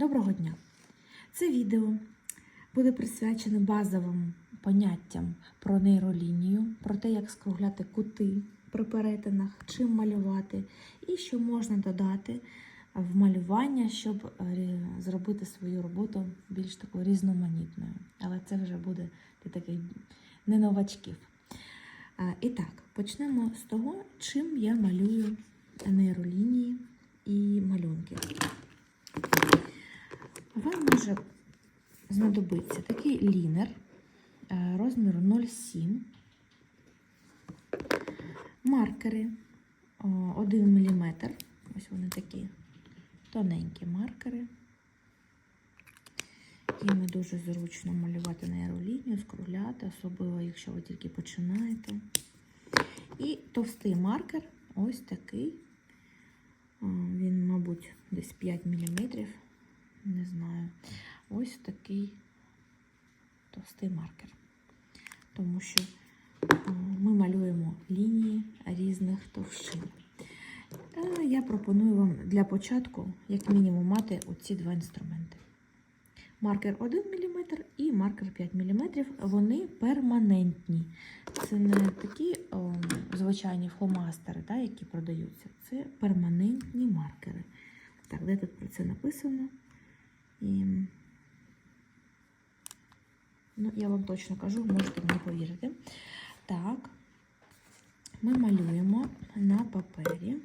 Доброго дня! Це відео буде присвячене базовим поняттям про нейролінію, про те, як скругляти кути при перетинах, чим малювати, і що можна додати в малювання, щоб е, зробити свою роботу більш такою різноманітною. Але це вже буде для таких не новачків. Е, І так, почнемо з того, чим я малюю нейролінії і малюнки. Вам може знадобиться такий лінер е, розміру 0,7, маркери 1 мм. Ось вони такі тоненькі маркери. Їми дуже зручно малювати нейролінію, скругляти, особливо, якщо ви тільки починаєте. І товстий маркер ось такий. Він, мабуть, десь 5 мм. Не знаю. Ось такий товстий маркер. Тому що ми малюємо лінії різних товщин. Та я пропоную вам для початку, як мінімум, мати оці два інструменти. Маркер 1 мм і маркер 5 мм. Вони перманентні. Це не такі о, звичайні фломастери, да, які продаються. Це перманентні маркери. Так, де тут про це написано? І... Ну, я вам точно кажу, можете мені повірити. Так, ми малюємо на папері,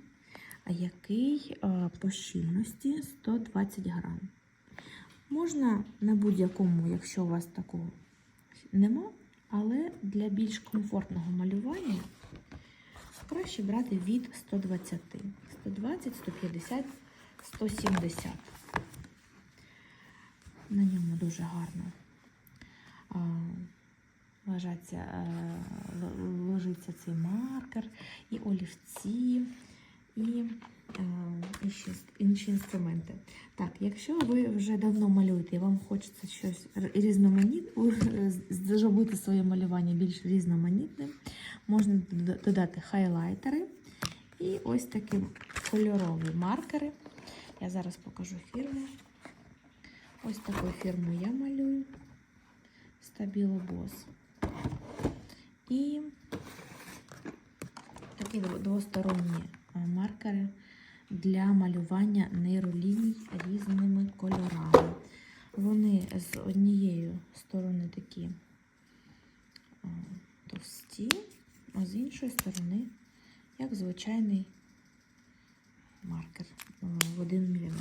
який по щільності 120 грам. Можна на будь-якому, якщо у вас такого нема, але для більш комфортного малювання краще брати від 120. 120, 150, 170. На ньому дуже гарно лежаться, ложиться цей маркер, і олівці, і а, інші, інші інструменти. Так, якщо ви вже давно малюєте і вам хочеться щось різноманітне, зробити своє малювання більш різноманітним, можна додати хайлайтери і ось такі кольорові маркери. Я зараз покажу фірму. Ось такою фірмою я малюю Boss. І такі дво- двосторонні маркери для малювання нейроліній різними кольорами. Вони з однієї сторони такі товсті, а з іншої сторони, як звичайний маркер в 1 мм.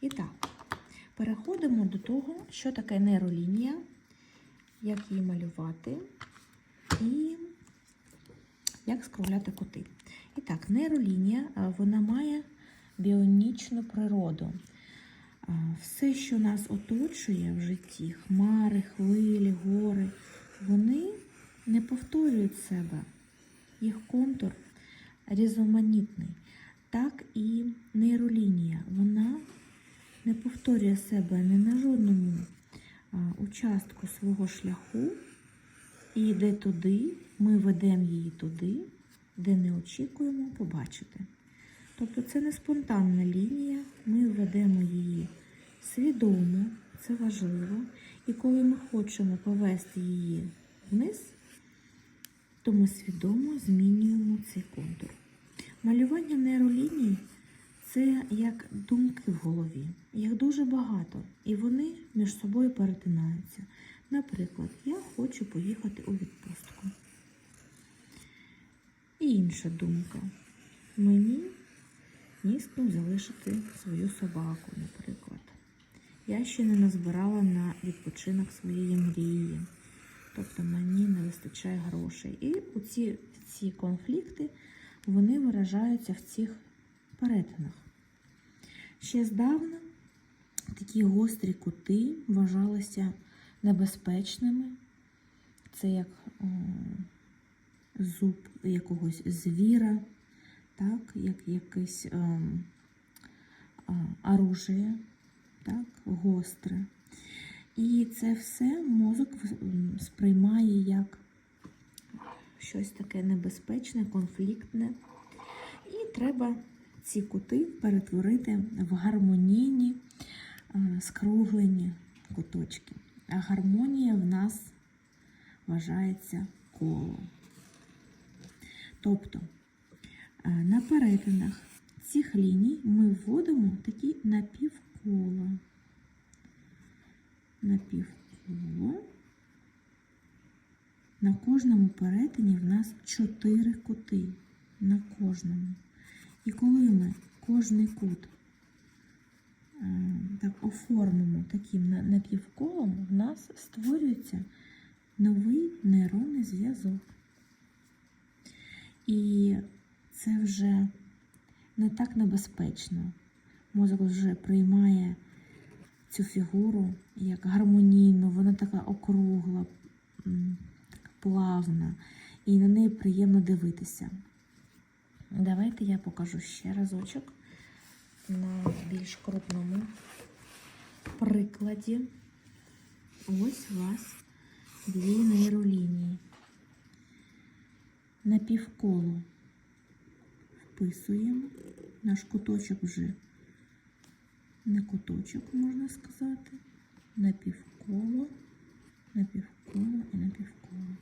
І так, переходимо до того, що таке нейролінія, як її малювати і як скругляти кути. І так, нейролінія вона має біонічну природу. Все, що нас оточує в житті, хмари, хвилі, гори, вони не повторюють себе. Їх контур різноманітний. Так і нейролінія. Вона не повторює себе не на жодному участку свого шляху і йде туди, ми ведемо її туди, де не очікуємо побачити. Тобто це не спонтанна лінія, ми ведемо її свідомо, це важливо. І коли ми хочемо повести її вниз, то ми свідомо змінюємо цей контур. Малювання нейроліній це як думки в голові. Їх дуже багато, і вони між собою перетинаються. Наприклад, я хочу поїхати у відпустку. І інша думка. Мені ні з ким залишити свою собаку, наприклад. Я ще не назбирала на відпочинок своєї мрії. Тобто мені не вистачає грошей. І ці, ці конфлікти вони виражаються в цих перетинах. Ще здавна такі гострі кути вважалися небезпечними. Це як о, зуб якогось звіра, так, як якесь е, а, оружие, так, гостре. І це все мозок сприймає як щось таке небезпечне, конфліктне. І треба ці кути перетворити в гармонійні, е, скруглені куточки. А гармонія в нас вважається коло. Тобто е, на перетинах цих ліній ми вводимо такі напівкола. Напівколо. На кожному перетині в нас чотири кути. На кожному. І коли ми кожний кут е, так оформимо таким на- напівколом, в нас створюється новий нейронний зв'язок. І це вже не так небезпечно. Мозок вже приймає цю фігуру як гармонійну, вона така округла, плавна, і на неї приємно дивитися. Давайте я покажу ще разочок на більш крупному прикладі. Ось у вас дві нейролінії. На півколо вписуємо. Наш куточок вже не куточок, можна сказати. На півколо, на півколо і на півколо.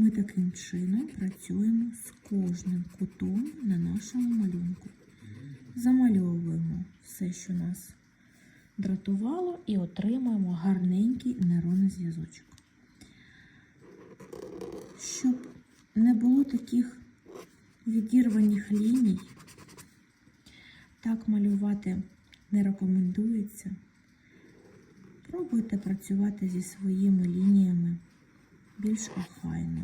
Ми таким чином працюємо з кожним кутом на нашому малюнку. Замальовуємо все, що нас дратувало, і отримуємо гарненький нейронний зв'язочок. Щоб не було таких відірваних ліній, так малювати не рекомендується. Пробуйте працювати зі своїми лініями більш охайно,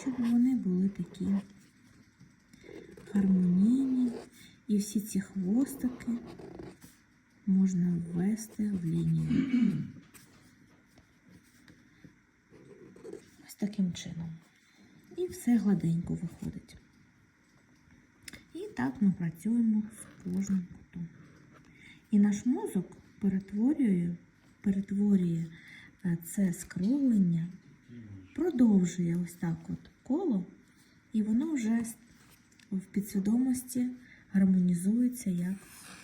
щоб вони були такі гармонійні, і всі ці хвостики можна ввести в лінію. Ось таким чином. І все гладенько виходить. І так ми працюємо з кожним кутом. І наш мозок перетворює, перетворює це скруглення, продовжує ось так от коло, і воно вже в підсвідомості гармонізується як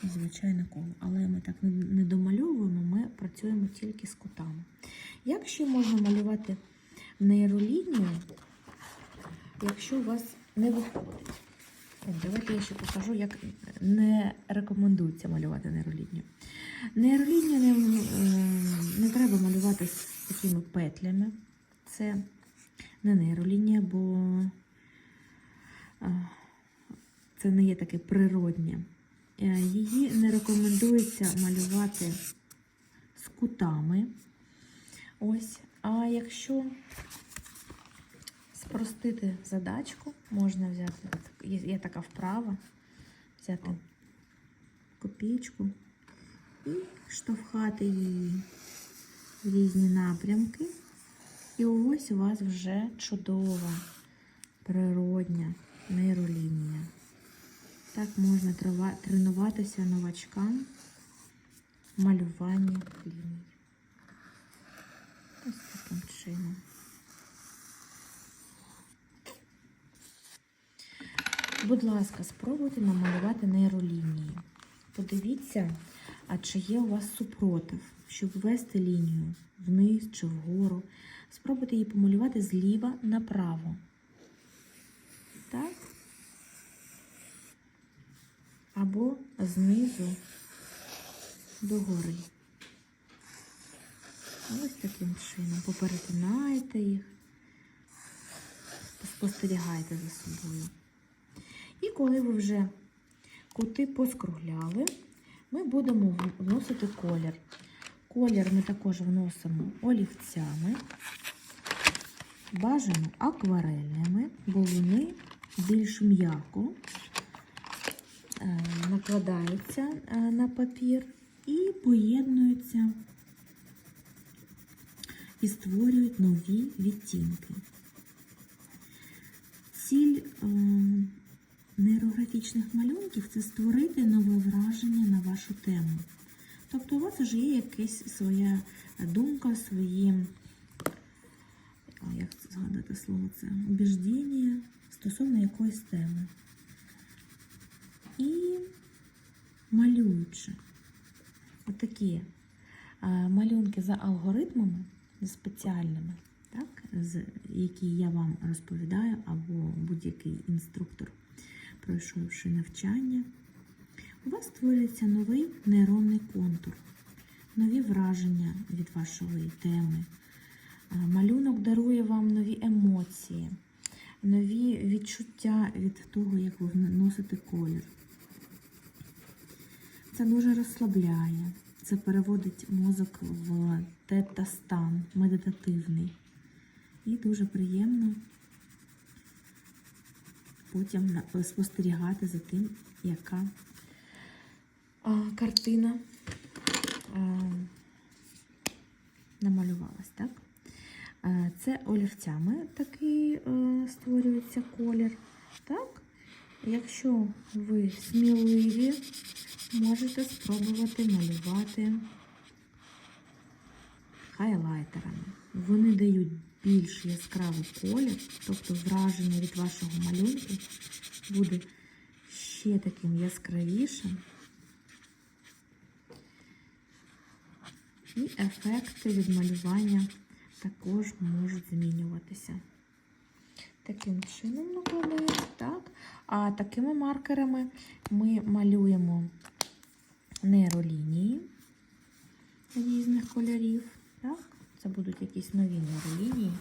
звичайне коло. Але ми так не- домальовуємо, ми працюємо тільки з кутами. Як ще можна малювати нейролінію, якщо у вас не виходить? От, Давайте я ще покажу, як не рекомендується малювати нейролінію. Нейролінію не, е, не треба малювати з такими петлями. Це не нейролінія, бо е, це не є таке природнє. Е, Її не рекомендується малювати з кутами. Ось. А якщо спростити задачку, можна взяти, є, така вправа, взяти копійку і штовхати її в різні напрямки. І ось у вас вже чудова природня нейролінія. Так можна тренуватися новачкам в малюванні ліній. Ось таким чином. Будь ласка, спробуйте намалювати нейролінії. Подивіться, а чи є у вас супротив, щоб ввести лінію вниз чи вгору. Спробуйте її помалювати зліва направо. Так? Або знизу догори. Ось таким чином. Поперетинайте їх, спостерігайте за собою. І коли ви вже кути поскругляли, ми будемо вносити колір. Колір ми також вносимо олівцями, бажано акварельними, бо вони більш м'яко е, накладаються е, на папір і поєднуються і створюють нові відтінки. Ціль е, нейрографічних малюнків це створити нове враження на вашу тему. Тобто у вас вже є якась своя думка, свої, як згадати слово це, убіждення стосовно якоїсь теми. І малюючи отакі малюнки за алгоритмами спеціальними, так, з, які я вам розповідаю, або будь-який інструктор, пройшовши навчання, у вас створюється новий нейронний контур, нові враження від вашої теми. Е, Малюнок дарує вам нові емоції, нові відчуття від того, як ви носите колір. Це дуже розслабляє. Це переводить мозок в тета-стан, медитативний. І дуже приємно потім спостерігати за тим, яка картина намалювалась, так? Це олівцями такий е, створюється колір. Так? Якщо ви сміливі, можете спробувати малювати хайлайтерами. Вони дають більш яскравий колір, тобто враження від вашого малюнку буде ще таким яскравішим. І ефекти від малювання також можуть змінюватися. Таким чином накладаємо, так. А такими маркерами ми малюємо нейролінії різних кольорів. Так? Будуть якісь нові нейролінії.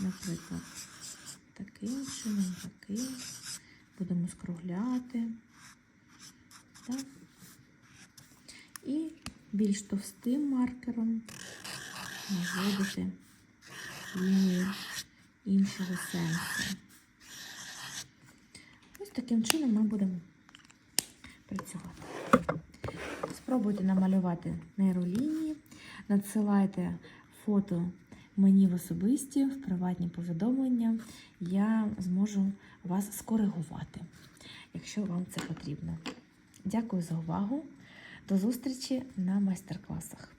Наприклад, таким чином, таким. Будемо скругляти. Так. І більш товстим маркером наводити лінії іншого сенсу. Ось таким чином ми будемо працювати. Спробуйте намалювати нейролінії, надсилайте фото мені в особисті, в приватні повідомлення. Я зможу вас скоригувати, якщо вам це потрібно. Дякую за увагу. До зустрічі на майстер-класах.